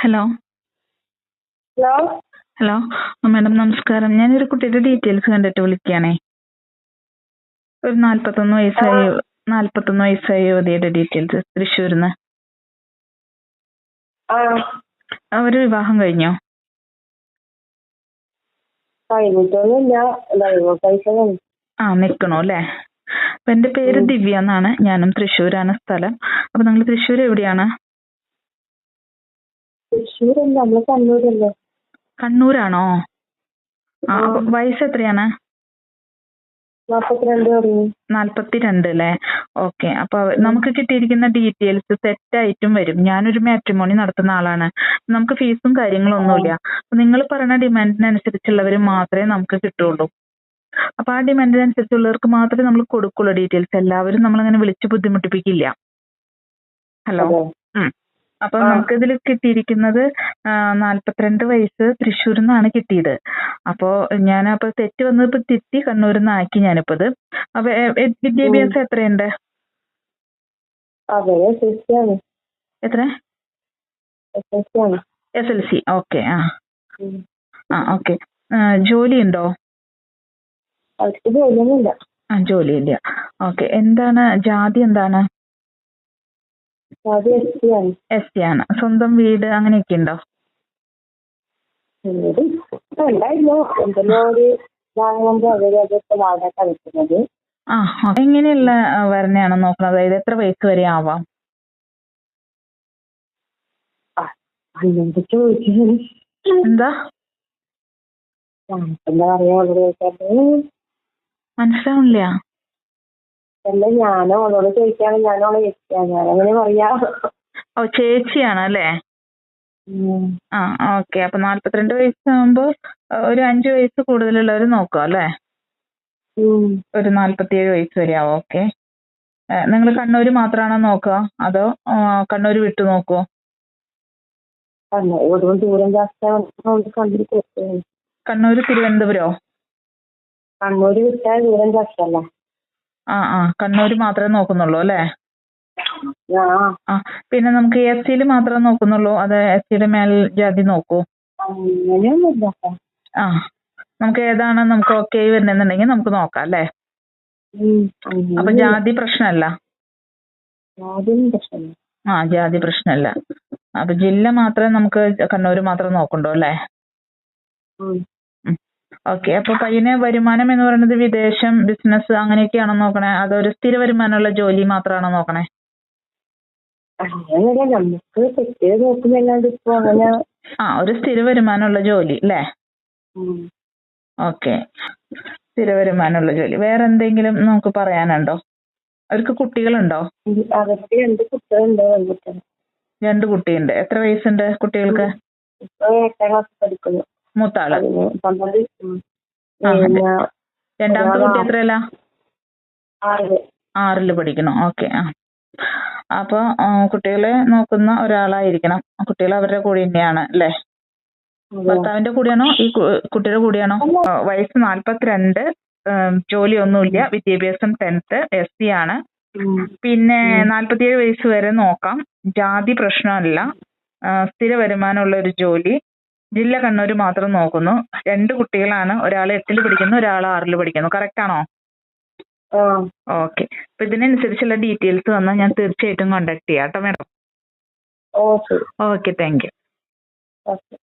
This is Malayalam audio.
ഹലോ ഹലോ ഹലോ മാഡം നമസ്കാരം. ഞാനൊരു കുട്ടിയുടെ ഡീറ്റെയിൽസ് കണ്ടിട്ട് വിളിക്കുകയാണേ ഒരു നാല്പത്തൊന്ന് വയസ്സായ നാല്പത്തൊന്ന് വയസ്സായ യുവതിയുടെ ഡീറ്റെയിൽസ് തൃശ്ശൂരിൽ നിന്ന് ആ അവർ വിവാഹം കഴിഞ്ഞോ? ആ നിക്കണോ അല്ലേ? അപ്പൊ എന്റെ പേര് ദിവ്യ എന്നാണ്. ഞാനും തൃശ്ശൂരാണ് സ്ഥലം. അപ്പൊ നിങ്ങൾ തൃശ്ശൂർ എവിടെയാണ്? തൃശ്ശൂരല്ല നമ്മൾ കണ്ണൂരല്ലേ? കണ്ണൂരാണോ? ആ വയസ്സ് എത്രയാണ്? നാപ്പത്തിരണ്ട് തുടങ്ങി നാല്പത്തി രണ്ട് അല്ലേ? ഓക്കെ. അപ്പൊ നമുക്ക് കിട്ടിയിരിക്കുന്ന ഡീറ്റെയിൽസ് സെറ്റായിട്ടും വരും. ഞാനൊരു മാട്രിമോണി നടത്തുന്ന ആളാണ്. നമുക്ക് ഫീസും കാര്യങ്ങളും ഒന്നുമില്ല നിങ്ങൾ പറയുന്ന ഡിമാൻഡിനനുസരിച്ചുള്ളവർ മാത്രമേ നമുക്ക് കിട്ടുള്ളൂ. അപ്പൊ ആ ഡിമാൻഡിനനുസരിച്ചുള്ളവർക്ക് മാത്രമേ നമ്മൾ കൊടുക്കുള്ളൂ ഡീറ്റെയിൽസ്. എല്ലാവരും നമ്മളങ്ങനെ വിളിച്ച് ബുദ്ധിമുട്ടിപ്പിക്കില്ല. ഹലോ. അപ്പൊ. നമുക്ക് ഇതിൽ കിട്ടിയിരിക്കുന്നത് നാല്പത്തിരണ്ട് വയസ്സ് തൃശ്ശൂരിൽ നിന്നാണ് കിട്ടിയത്. അപ്പോ ഞാൻ അപ്പൊ തെറ്റ് വന്നത് ഇപ്പൊ തിരുത്തി കണ്ണൂരിൽ നിന്നാക്കി ഞാനിപ്പോ ഇത് അപ്പൊ വിദ്യാഭ്യാസം എത്രയുണ്ട്? എത്ര? എസ് എൽ സി ഓക്കെ ആ. ആ ഓക്കെ. ജോലി ഉണ്ടോ ജോലിയില്ല ജോലിയൊന്നുമില്ല ആ ജോലി ഇല്ല ഓക്കെ എന്താണ് ജാതി എന്താണ്? എസ് ടി ആണ്. സ്വന്തം വീട് അങ്ങനെയൊക്കെ ഉണ്ടോ? ആ. എങ്ങനെയുള്ള വരനെയാണ് നോക്കുന്നത്? അതായത് എത്ര വയസ്സ് വരെ ആവാം? എന്താ? ചോദിക്കുന്നത് എന്താ ഞാനോ? അവളോട് ചോദിക്കാണ്. ഞാനോ? അവളെ വെച്ചാ ഞാനങ്ങനെ പറയാ? ഓ ചേച്ചിയാണ് അല്ലേ. ആ ഓക്കെ. അപ്പൊ നാല്പത്തിരണ്ട് വയസ്സാകുമ്പോ ഒരു അഞ്ചു വയസ്സ് കൂടുതലുള്ളവര് നോക്കുക അല്ലേ? ഒരു നാല്പത്തിയേഴ് വയസ്സ് വരെ ആവും. ഓക്കെ. നിങ്ങൾ കണ്ണൂര് മാത്രമാണോ നോക്കുക അതോ കണ്ണൂര് വിട്ടു നോക്കുവോ? കണ്ണൂര് തിരുവനന്തപുരോ? കണ്ണൂര് വിട്ടാൽ ദൂരം ജാസ്തിയല്ല ആ ആ. കണ്ണൂര് മാത്രമേ നോക്കുന്നുള്ളൂ അല്ലേ? ആ പിന്നെ നമുക്ക് എസ് സിയിൽ മാത്രമേ നോക്കുന്നുള്ളൂ? അത് എസ് സിയുടെ മേൽ ജാതി നോക്കൂ? ആ. നമുക്ക് ഏതാണ് നമുക്ക് ഓക്കെ വരണെന്നുണ്ടെങ്കിൽ നമുക്ക് നോക്കാം അല്ലേ. അപ്പൊ ജാതി പ്രശ്നമല്ല. ആ ജാതി പ്രശ്നമല്ല. അപ്പൊ ജില്ല മാത്രമേ നമുക്ക് കണ്ണൂര് മാത്രം നോക്കണ്ടോ അല്ലേ. ഓക്കെ അപ്പൊ പയ്യന് വരുമാനം എന്ന് പറയുന്നത് വിദേശം ബിസിനസ് അങ്ങനെയൊക്കെയാണോ നോക്കണേ? അതോ ഒരു സ്ഥിര വരുമാനമുള്ള ജോലി മാത്രമാണോ നോക്കണേ? അങ്ങനെയല്ല നമുക്ക് തെറ്റ് നോക്കുന്നല്ലാണ്ട് ഇപ്പൊ അങ്ങനെ ആ ഒരു സ്ഥിര വരുമാനമുള്ള ജോലി അല്ലേ ഓക്കേ. സ്ഥിര വരുമാനമുള്ള ജോലി. വേറെ എന്തെങ്കിലും നമുക്ക് പറയാനുണ്ടോ? അവർക്ക് കുട്ടികളുണ്ടോ? അവർക്ക് രണ്ട് കുട്ടികളുണ്ട് രണ്ട് കുട്ടിയുണ്ട്. എത്ര വയസ്സുണ്ട് കുട്ടികൾക്ക്? ഇപ്പൊ എട്ടാം ക്ലാസ് പഠിക്കുന്നു. മൂത്താൾ. പന്ത്രണ്ട് രണ്ടാമത്തെ കുട്ടി എത്രയല്ല ആറിൽ. പഠിക്കണം ഓക്കെ ആ. അപ്പൊ കുട്ടികളെ നോക്കുന്ന ഒരാളായിരിക്കണം. കുട്ടികൾ അവരുടെ കൂടെ തന്നെയാണ് അല്ലേ. ഭർത്താവിന്റെ കൂടെയാണോ? ഈ കുട്ടിയുടെ കൂടെയാണോ? വയസ്സ് നാല്പത്തിരണ്ട് ജോലി ഒന്നുമില്ല വിദ്യാഭ്യാസം ടെൻത്ത് എസ് സി ആണ്. പിന്നെ നാല്പത്തിയേഴ് വയസ്സ് വരെ നോക്കാം. ജാതി പ്രശ്നമല്ല. സ്ഥിര വരുമാനമുള്ള ഒരു ജോലി. ജില്ല കണ്ണൂർ മാത്രം നോക്കുന്നു. രണ്ട് കുട്ടികളാണ്. ഒരാൾ എട്ടിൽ പഠിക്കുന്നു ഒരാൾ ആറിൽ പഠിക്കുന്നു. കറക്റ്റ് ആണോ? ഓക്കെ അപ്പൊ ഇതിനനുസരിച്ചുള്ള ഡീറ്റെയിൽസ് വന്നാൽ ഞാൻ തീർച്ചയായിട്ടും കോണ്ടാക്ട് ചെയ്യാം. കേട്ടോ madam okay thank you okay.